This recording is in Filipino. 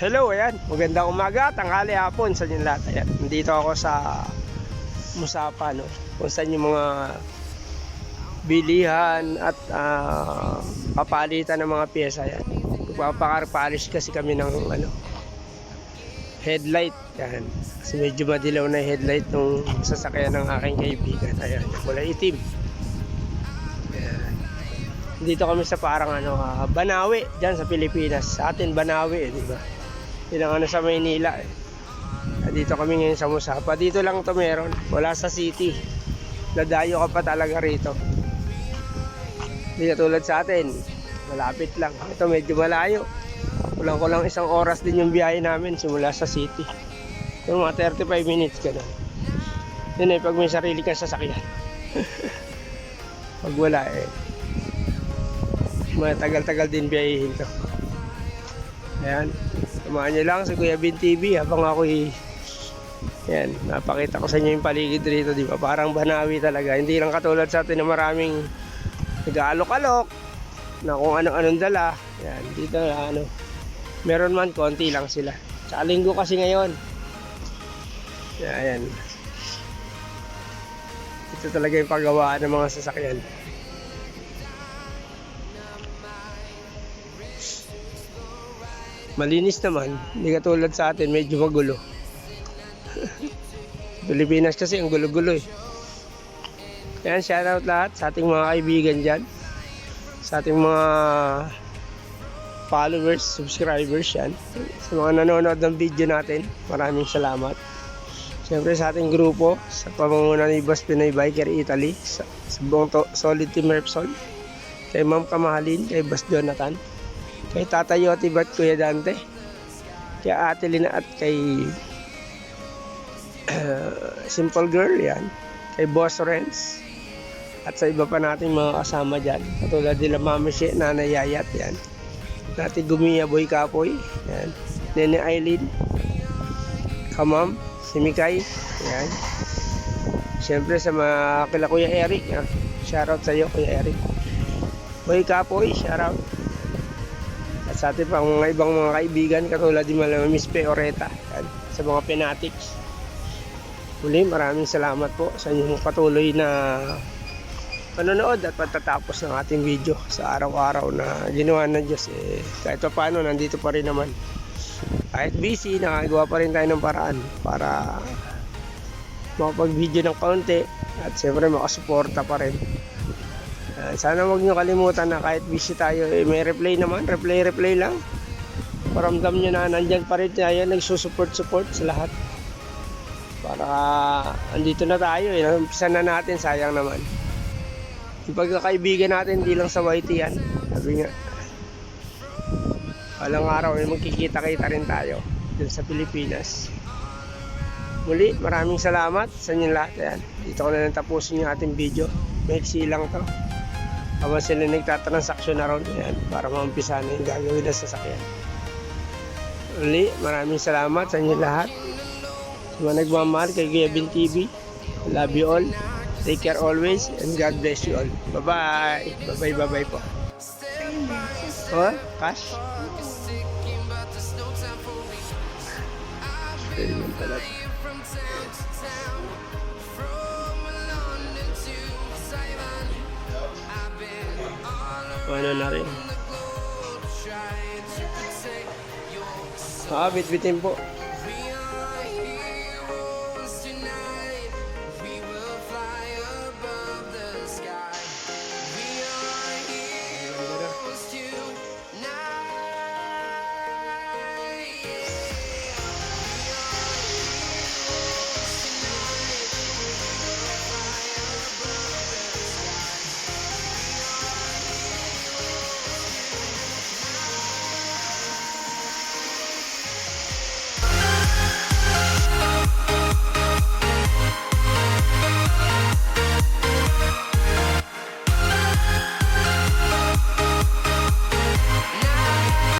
hello, ayan. Magandang umaga, tanghali, hapon sa inyo lahat. Ayan, nandito ako sa Musapa, no? Kung saan yung mga bilihan at ah, papalitan ng mga pyesa. Ayan. Papakarpalis kasi kami ng ano, headlight. Yan. Kasi medyo madilaw na headlight nung sasakyan ng aking kaibigan. Ayan, kulay itim. Ayan. Dito kami sa parang ano, ah, Banawi, dyan sa Pilipinas. Sa atin, Banawi, eh, di ba? Yun ang ano sa Maynila. Eh. Dito kami ngayon sa Musapa. Dito lang to meron. Wala sa city. Ladayo ka pa talaga rito. Hindi katulad sa atin. Malapit lang. Ito medyo malayo. Kulang-kulang isang oras din yung biyahe namin simula sa city. Yung mga 35 minutes ka na. Yun eh, pag may sarili kang sasakyan. pag wala eh. Matagal-tagal din biyahehin to. Ayan. Samahan nyo lang sa Kuya Bin TV habang ako Yan, napakita ko sa inyo yung paligid rito, di ba? Parang banawi talaga. Hindi lang katulad sa atin na maraming nag-aalok-alok na kung ano-anong dala. Yan, dito na ano. Meron man, konti lang sila. Sa linggo kasi ngayon. Yan, yan. Ito talaga yung paggawaan ng mga sasakyan. Malinis naman. Hindi katulad sa atin, medyo magulo. Pilipinas kasi ang gulo-gulo eh. Yan, shoutout lahat sa ating mga kaibigan dyan. Sa ating mga followers, subscribers yan. Sa mga nanonood ng video natin, maraming salamat. Siyempre sa ating grupo, sa pamumuno ni Boss Pinoy Biker Italy, sa, sa buong to, Solid Team Repsol, kay Ma'am Kamahalin, kay Boss Jonathan, kay Tata Yoti at Kuya Dante, kay Ate Lina at kay uh, Simple Girl yan, kay Boss Renz, at sa iba pa nating mga kasama dyan, katulad nila Mami She, Nanay Yayat yan, Nati Gumiya Boy Kapoy, yan, Nene Aileen, Kamam, si Mikay, yan. Siyempre sa mga kila Kuya Eric, yan. shoutout sa iyo Kuya Eric. Boy Kapoy, shoutout. Sa ating pang mga ibang mga kaibigan katulad ni Malamang Miss Pe Oreta yan, sa mga penatics. Muli maraming salamat po sa inyong patuloy na panonood at pagtatapos ng ating video sa araw-araw na ginawa ng Diyos. Eh, kahit pa paano nandito pa rin naman. Kahit busy nakagawa pa rin tayo ng paraan para makapag-video ng kaunti at siyempre makasuporta pa rin Ah, sana wag nyo kalimutan na kahit busy tayo eh, may replay naman. Replay replay lang. Paramdam nyo na nandyan pa rin tayo nagsusupport support sa lahat. Para andito na tayo eh. Umpisa na natin sayang naman. Yung pagkakaibigan natin hindi lang sa YT yan. Sabi nga walang araw ay magkikita-kita rin tayo dun sa Pilipinas. Muli maraming salamat sa inyong lahat. Yan dito ko na lang tapusin yung ating video. Maiksi lang to habang sila nagtatransaksyon na ron yan, para maumpisa na yung gagawin na sasakyan. Muli maraming salamat sa inyong lahat. Sa mga nagmamahal kay Kuya Bin TV love you all. Take care always and God bless you all. Bye bye bye bye bye bye po. Oh, cash? Pwede naman Ano na rin. Ah, bit-bitin po.